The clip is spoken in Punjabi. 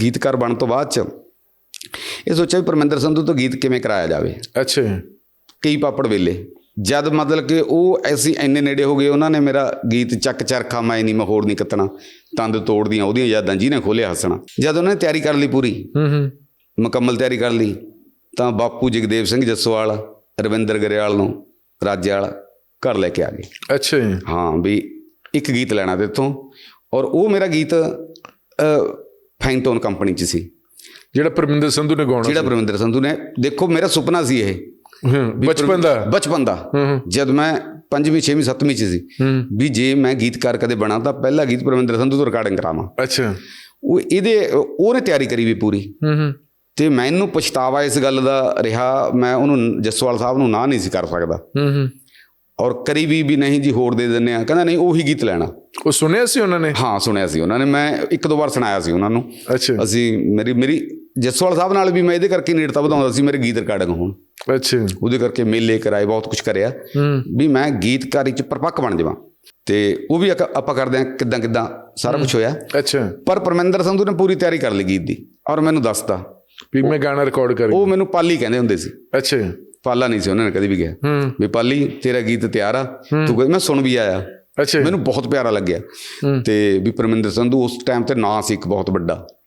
ਗੀਤਕਾਰ ਬਣਨ ਤੋਂ ਬਾਅਦ ਚ ਇਹ ਸੋਚਿਆ ਵੀ ਪਰਮਿੰਦਰ ਸੰਧੂ ਤੋਂ ਗੀਤ ਕਿਵੇਂ ਕਰਾਇਆ ਜਾਵੇ। ਅੱਛਾ ਕਈ ਪਾਪੜ ਵੇਲੇ। ਜਦ ਮਤਲਬ ਕਿ ਉਹ ਐਸੀ ਇੰਨੇ ਨੇੜੇ ਹੋ ਗਏ ਉਹਨਾਂ ਨੇ ਮੇਰਾ ਗੀਤ ਚੱਕ ਚਰਖਾ ਮੈਂ ਨਹੀਂ ਮਹੋੜ ਨਹੀਂ ਕੱਤਣਾ। ਤੰਦ ਤੋੜਦੀਆਂ ਉਹਦੀਆਂ ਯਾਦਾਂ ਜਿਹਨੇ ਖੋਲਿਆ ਹੱਸਣਾ। ਜਦ ਉਹਨਾਂ ਨੇ ਤਿਆਰੀ ਕਰ ਲਈ ਪੂਰੀ ਹੂੰ ਹੂੰ। ਮੁਕੰਮਲ ਤਿਆਰੀ ਕਰ ਲਈ ਤਾਂ ਬਾਪੂ ਜਗਦੇਵ ਸਿੰਘ ਜੱਸੋਵਾਲ ਰਵਿੰਦਰ ਗਰੇਵਾਲ ਨੂੰ ਰਾਜੇਵਾਲ ਘਰ ਲੈ ਕੇ ਆ ਗਏ। ਅੱਛਾ ਜੀ। ਹਾਂ ਵੀ ਇੱਕ ਗੀਤ ਲੈਣਾ ਤੇ ਇੱਥੋਂ। ਔਰ ਉਹ ਮੇਰਾ ਗੀਤ ਫਾਈਨਟੋਨ ਕੰਪਨੀ 'ਚ ਸੀ। ਜਿਹੜਾ ਪਰਮਿੰਦਰ ਸੰਧੂ ਨੇ ਗਾਉਣਾ ਜਿਹੜਾ ਪ੍ਰਵਿੰਦਰ ਸੰਧੂ ਨੇ ਦੇਖੋ ਮੇਰਾ ਸੁਪਨਾ ਸੀ ਇਹ। ਬਚਪਨ ਦਾ ਬਚਪਨ ਦਾ। ਜਦ ਮੈਂ ਪੰਜਵੀਂ ਛੇਵੀਂ ਸੱਤਵੀਂ 'ਚ ਸੀ ਵੀ ਜੇ ਮੈਂ ਗੀਤਕਾਰ ਕਦੇ ਬਣਾ ਤਾਂ ਪਹਿਲਾ ਗੀਤ ਪ੍ਰਵਿੰਦਰ ਸੰਧੂ ਤੋਂ ਰਿਕਾਰਡਿੰਗ ਕਰਾਵਾਂ। ਅੱਛਾ। ਉਹ ਇਹਦੇ ਉਹਨੇ ਤਿਆਰੀ ਕਰੀ ਵੀ ਪੂਰੀ। ਤੇ ਮੈਨੂੰ ਪਛਤਾਵਾ ਇਸ ਗੱਲ ਦਾ ਰਿਹਾ ਮੈਂ ਉਹਨੂੰ ਜੱਸਵਾਲ ਸਾਹਿਬ ਨੂੰ ਨਾ ਨਹੀਂ ਸੀ ਕਰ ਸਕਦਾ। ਹੂੰ ਹੂੰ। ਔਰ ਕਰੀ ਵੀ ਵੀ ਨਹੀਂ ਜੀ ਹੋਰ ਦੇ ਦਿੰਨੇ ਆ। ਕਹਿੰਦਾ ਨਹੀਂ ਉਹੀ ਗੀਤ ਲੈਣਾ। ਉਹ ਸੁਣਿਆ ਸੀ ਉਹਨਾਂ ਨੇ? ਹਾਂ ਸੁਣਿਆ ਸੀ ਉਹਨਾਂ ਨੇ। ਮੈਂ ਇੱਕ ਦੋ ਵਾਰ ਸੁਣਾਇਆ ਸੀ ਉਹਨਾਂ ਨੂੰ। ਅੱਛਾ। ਅਸੀਂ ਮੇਰੀ ਮੇਰੀ ਜੱਸਵਾਲ ਸਾਹਿਬ ਨਾਲ ਵੀ ਮੈਂ ਇਹਦੇ ਕਰਕੇ ਨੇੜਤਾ ਵਧਾਉਂਦਾ ਸੀ ਮੇਰੇ ਗੀਤ ਰਿਕਾਰਡਿੰਗ ਹੋਣ। ਅੱਛਾ। ਉਹਦੇ ਕਰਕੇ ਮੇਲੇ ਕਰਾਏ ਬਹੁਤ ਕੁਝ ਕਰਿਆ। ਵੀ ਮੈਂ ਗੀਤਕਾਰੀ ਚ ਪਰਪੱਕ ਬਣ ਜਾਵਾਂ। ਤੇ ਉਹ ਵੀ ਆਪਾਂ ਕਰਦੇ ਹਾਂ ਕਿੱਦਾਂ ਕਿੱਦਾਂ ਸਾਰਾ ਕੁਝ ਹੋਇਆ। ਅੱਛਾ। ਪਰ ਪਰਮਿੰਦਰ ਸੰਧੂ ਨੇ ਪੂਰੀ ਤਿਆਰੀ ਕਰ ਲਈ ਗੀਤ ਦੀ ਔਰ ਮੈਨੂੰ ਦੱਸਤਾ। ਵੀ ਮੈਂ ਗਾਣਾ ਰਿਕਾਰਡ ਕਰ ਉਹ ਮੈਨੂੰ ਪਾਲੀ ਕਹਿੰਦੇ ਹੁੰਦੇ ਸੀ। ਅੱਛਾ। ਪਾਲਾ ਨਹੀਂ ਸੀ ਉਹਨਾਂ ਨੇ ਕਦੀ ਵੀ ਕਿਹਾ। ਵੀ ਪਾਲੀ ਤੇਰਾ ਗੀਤ ਤਿਆਰ ਆ। ਤੂੰ ਕਹਿੰਦਾ ਮੈਂ ਸੁਣ ਵੀ ਆਇਆ। ਅੱਛਾ। ਮੈਨੂੰ ਬਹੁਤ ਪਿਆਰਾ ਲੱਗਿਆ। ਤੇ ਵੀ ਪਰਮਿੰਦਰ ਸੰਧੂ ਉਸ ਟਾਈਮ ਤੇ ਨਾਂ ਸੀ ਇੱਕ ਬਹੁਤ ਵੱਡਾ।